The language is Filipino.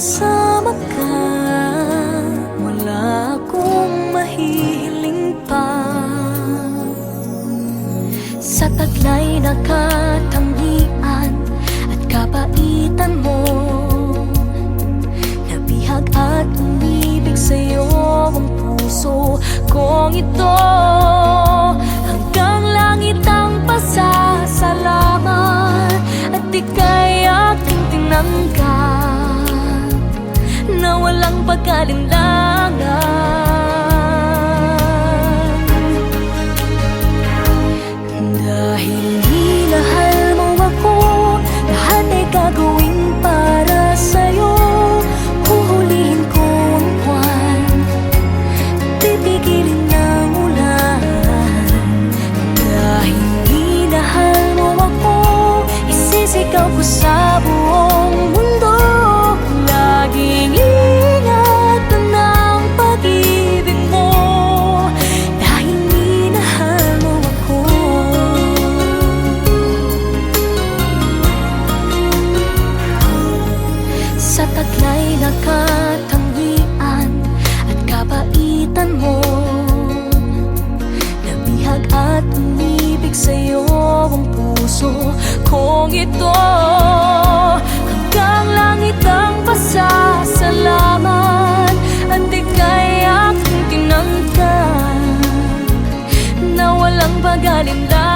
Kasama ka Wala akong mahihiling pa. Sa taglay na katangian At kapaitan mo Nabihag at umibig sa'yo ang puso kong ito Na katangian at kabaitan mo. Nabihag at umibig sa'yo ang puso kong ito. Hanggang langit ang pasasalamat at ika'y aking tinangka Na walang pag-alinlan